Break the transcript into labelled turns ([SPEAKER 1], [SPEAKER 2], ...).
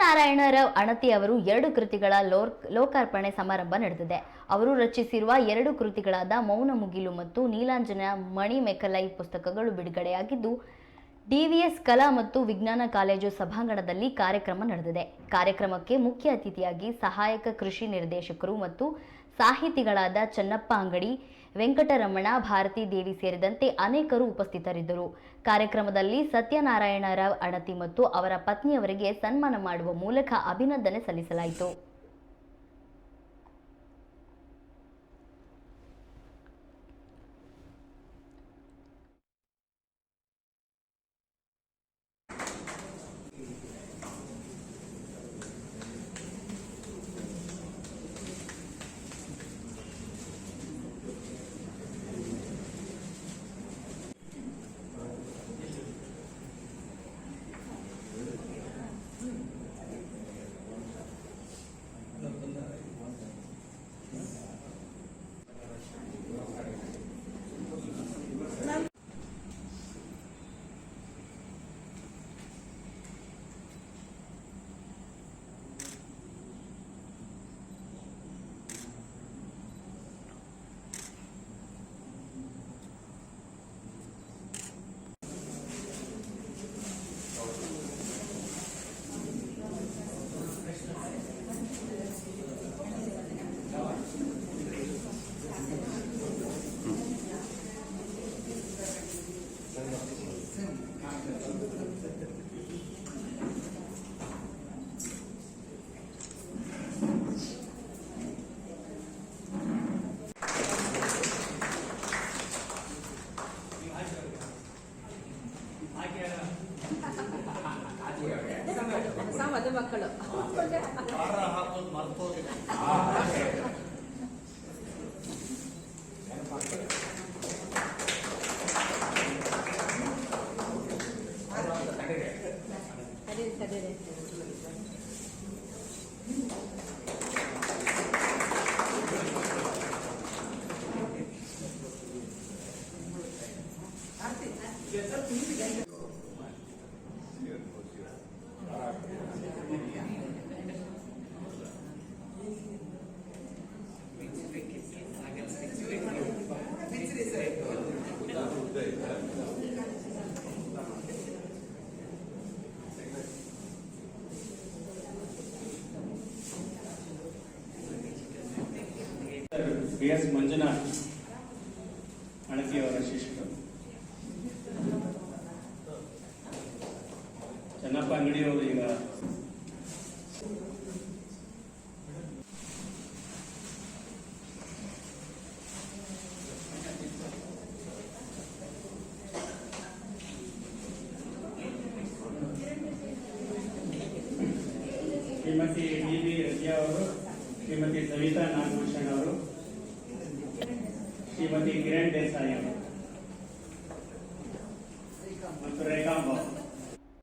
[SPEAKER 1] ಸತ್ಯನಾರಾಯಣ ರಾವ್ ಅಣತಿ ಅವರು ಎರಡು ಕೃತಿಗಳ ಲೋರ್, ಲೋಕಾರ್ಪಣೆ ಸಮಾರಂಭ ನಡೆದಿದೆ. ಅವರು ರಚಿಸಿರುವ ಎರಡು ಕೃತಿಗಳಾದ ಮೌನ ಮುಗಿಲು ಮತ್ತು ನೀಲಾಂಜನ ಮಣಿ ಮೆಕಲೈ ಪುಸ್ತಕಗಳು ಬಿಡುಗಡೆಯಾಗಿದ್ದು ಡಿವಿಎಸ್ ಕಲಾ ಮತ್ತು ವಿಜ್ಞಾನ ಕಾಲೇಜು ಸಭಾಂಗಣದಲ್ಲಿ ಕಾರ್ಯಕ್ರಮ ನಡೆದಿದೆ. ಕಾರ್ಯಕ್ರಮಕ್ಕೆ ಮುಖ್ಯ ಅತಿಥಿಯಾಗಿ ಸಹಾಯಕ ಕೃಷಿ ನಿರ್ದೇಶಕರು ಮತ್ತು ಸಾಹಿತಿಗಳಾದ ಚನ್ನಪ್ಪ ಅಂಗಡಿ ವೆಂಕಟರಮಣ, ಭಾರತೀ ದೇವಿ ಸೇರಿದಂತೆ ಅನೇಕರು ಉಪಸ್ಥಿತರಿದ್ದರು. ಕಾರ್ಯಕ್ರಮದಲ್ಲಿ ಸತ್ಯನಾರಾಯಣ ರಾವ್ ಅಣತಿ ಮತ್ತು ಅವರ ಪತ್ನಿಯವರಿಗೆ ಸನ್ಮಾನ ಮಾಡುವ ಮೂಲಕ ಅಭಿನಂದನೆ ಸಲ್ಲಿಸಲಾಯಿತು.
[SPEAKER 2] ಮದು ಮಕ್ಕಳು ತಡೀರಿ, ತಡೀರಿ.
[SPEAKER 3] B S Manjunath ಅಣತಿಯವರ ಶಿಷ್ಯರು. ಚೆನ್ನಪ್ಪ ಅಂಗಡಿಯವರು ಈಗ. ಶ್ರೀಮತಿ ಡಿ ಬಿ ರಜಿಯಾ ಅವರು, ಶ್ರೀಮತಿ ಸವಿತಾ ನಾಗಭೂಷಣ್ ಅವರು. ಶ್ರೀಮತಿ ಕಿರಣ್ ದೇಸಾಯಿ ಅವರು ಮತ್ತು ರೇಖಾಂಬ ಅವರು